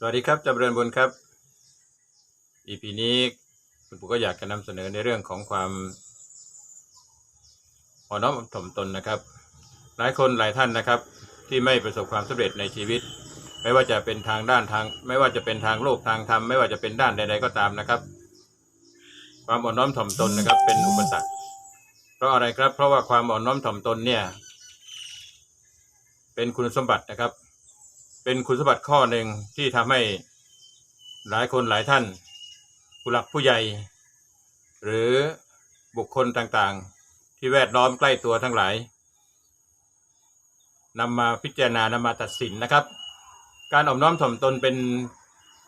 สวัสดีครับจำเริญบุญครับ EP นี้คุณปู่ก็อยากจะนำเสนอในเรื่องของความอ่อนน้อมถ่อมตนนะครับ หลายคนหลายท่านนะครับ ที่ไม่ประสบความสำเร็จในชีวิต ไม่ว่าจะเป็นทางด้านทาง ไม่ว่าจะเป็นทางโลกทางธรรมไม่ว่าจะเป็นด้านใดๆก็ตามนะครับ ความอ่อนน้อมถ่อมตนนะครับ เป็นอุปสรรคเพราะอะไรครับ เพราะว่าความอ่อนน้อมถ่อมตนเนี่ย เป็นคุณสมบัตินะครับ เป็นคุณสมบัติข้อหนึ่งที่ทำให้หลายคนหลายท่าน ผู้หลักผู้ใหญ่ หรือบุคคลต่างๆ ที่แวดล้อมใกล้ตัวทั้งหลายนำมาพิจารณานำมาตัดสินนะครับ การอ่อมน้อมถ่อมตนเป็น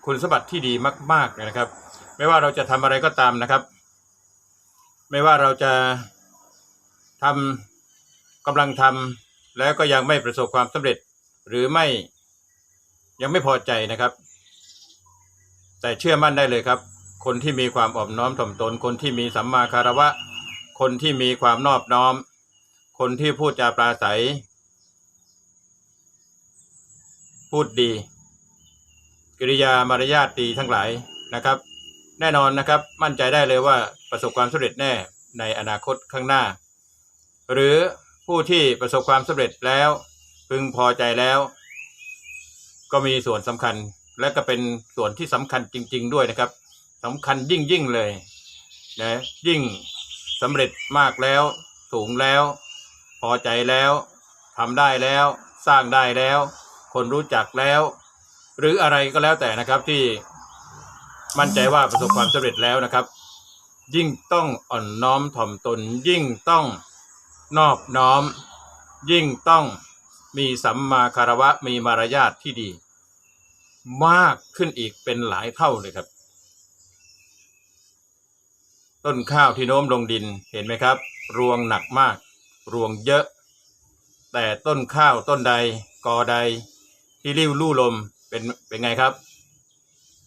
คุณสมบัติที่ดีมากๆเลยนะครับ ไม่ว่าเราจะทำอะไรก็ตามนะครับ ไม่ว่าเราจะทำกำลังทำแล้วก็ยังไม่ประสบความสำเร็จหรือไม่ ยังไม่พอใจนะครับ แต่เชื่อมั่นได้เลยครับ คนที่มีความอ่อมน้อมถ่อมตน คนที่มีสัมมาคารวะ คนที่มีความนอบน้อม คนที่พูดจาปราศัย พูดดี กิริยามารยาทดีทั้งหลายนะครับ แน่นอนนะครับ มั่นใจได้เลยว่าประสบความสำเร็จแน่ในอนาคตข้างหน้า หรือผู้ที่ประสบความสำเร็จแล้ว พึงพอใจแล้ว ก็มีส่วนสำคัญและก็เป็นส่วนที่สำคัญจริง ๆ ด้วยนะครับสำคัญยิ่งยิ่งๆเลยนะยิ่งสำเร็จมากแล้ว สูงแล้ว พอใจแล้วทำได้แล้ว สร้างได้แล้ว คนรู้จักแล้ว หรืออะไรก็แล้วแต่นะครับที่มั่นใจว่าประสบความสำเร็จแล้วนะครับ ยิ่งต้องอ่อนน้อมถ่อมตน ยิ่งต้องนอบน้อม ยิ่งต้อง มีสัมมาคารวะมีมารยาทที่ดี มากขึ้นอีกเป็นหลายเท่าเลยครับ ต้นข้าวที่โน้มลงดินเห็นไหมครับ รวงหนักมาก รวงเยอะ แต่ต้นข้าวต้นใดกอใด ที่ริ้วลู่ลมเป็นเป็นไงครับ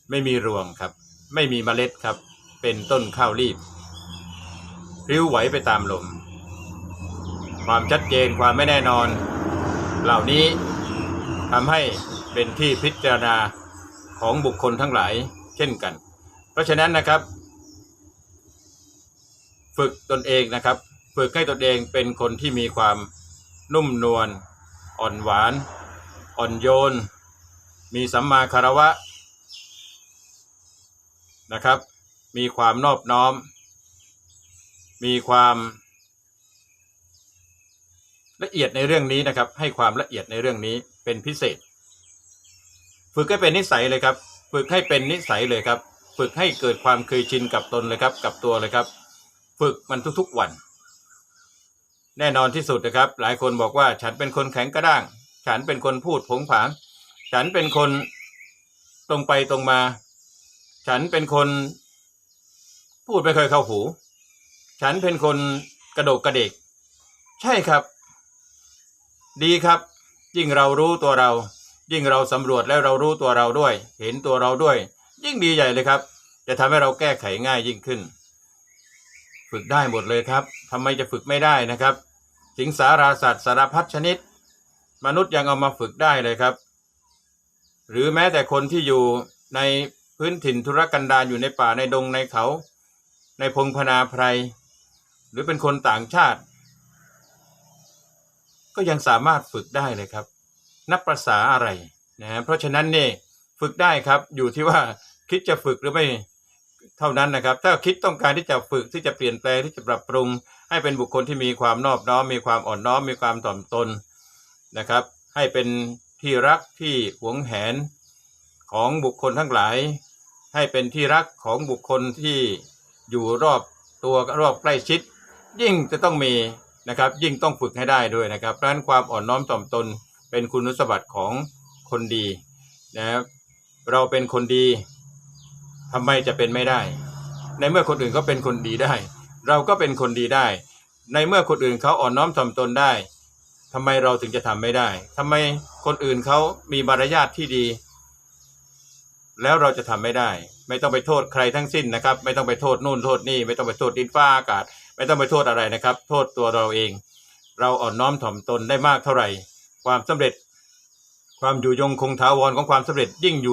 ไม่มีรวงครับ ไม่มีเมล็ดครับ เป็นต้นข้าวรีบริ้วไหวไปตามลม ความชัดเจนความไม่แน่นอน เหล่านี้ทำให้เป็นที่พิจารณาของบุคคลทั้งหลายเช่นกัน เพราะฉะนั้นนะครับ ฝึกตนเองนะครับ ฝึกให้ตนเองเป็นคนที่มีความนุ่มนวลอ่อนหวาน อ่อนโยน มีสัมมาคารวะนะครับ มีความนอบน้อม มีความ ละเอียดในเรื่องนี้นะครับ ให้ความละเอียดในเรื่องนี้เป็นพิเศษ ฝึกให้เป็นนิสัยเลยครับ ฝึกให้เป็นนิสัยเลยครับ ฝึกให้เกิดความเคยชินกับตนเลยครับ กับตัวเลยครับ ฝึกมันทุกๆวัน แน่นอนที่สุดนะครับ หลายคนบอกว่าฉันเป็นคนแข็งกระด้าง ฉันเป็นคนพูดผงผาง ฉันเป็นคนตรงไปตรงมา ฉันเป็นคน พูดไม่เคยเข้าหู ฉันเป็นคนกระโดกกระเดก ใช่ครับ ดีครับ ยิ่งเรารู้ตัวเรา ยิ่งเราสำรวจแล้วเรารู้ตัวเราด้วย เห็นตัวเราด้วย ยิ่งดีใหญ่เลยครับ จะทำให้เราแก้ไขง่ายยิ่งขึ้น ฝึกได้หมดเลยครับทำไมจะฝึกไม่ได้นะครับ สิงสาราสัตว์สารพัดชนิด มนุษย์ยังเอามาฝึกได้เลยครับ หรือแม้แต่คนที่อยู่ในพื้นถิ่นธุรกันดารอยู่ในป่าในดงในเขา ในพงพนาไพรหรือเป็นคนต่างชาติ ก็ยังสามารถฝึกได้เลยครับ นับประษาอะไรนะฮะเพราะฉะนั้นเนี่ยฝึกได้ครับอยู่ที่ว่าคิดจะฝึกหรือไม่เท่านั้นนะครับ ถ้าคิดต้องการที่จะฝึกที่จะเปลี่ยนแปลงที่จะปรับปรุง ให้เป็นบุคคลที่มีความนอบน้อมมีความอ่อนน้อมมีความถ่อมตนนะครับ ให้เป็นที่รักที่หวงแหนของบุคคลทั้งหลาย ให้เป็นที่รักของบุคคลที่อยู่รอบตัวรอบใกล้ชิด ยิ่งจะต้องมี นะครับ ยิ่งต้องฝึกให้ได้ด้วยนะครับเพราะฉะนั้นความอ่อนน้อมถ่อมตนเป็นคุณสมบัติของคนดีนะครับเราเป็นคนดีทำไมจะเป็นไม่ได้ ในเมื่อคนอื่นเขาเป็นคนดีได้ เราก็เป็นคนดีได้ ในเมื่อคนอื่นเขาอ่อนน้อมถ่อมตนได้ทำไมเราถึงจะทำไม่ได้ทำไมคนอื่นเขามีมารยาทที่ดี แล้วเราจะทำไม่ได้ ไม่ต้องไปโทษใครทั้งสิ้นนะครับ ไม่ต้องไปโทษนู่นโทษนี่ ไม่ต้องไปโทษดินฟ้าอากาศ ไม่ต้องไปโทษอะไรนะครับ โทษตัวเราเอง เราอ่อนน้อมถ่อมตนได้มากเท่าไหร่ ความสำเร็จ ความอยู่ยงคงถาวรของความสำเร็จยิ่งอยู่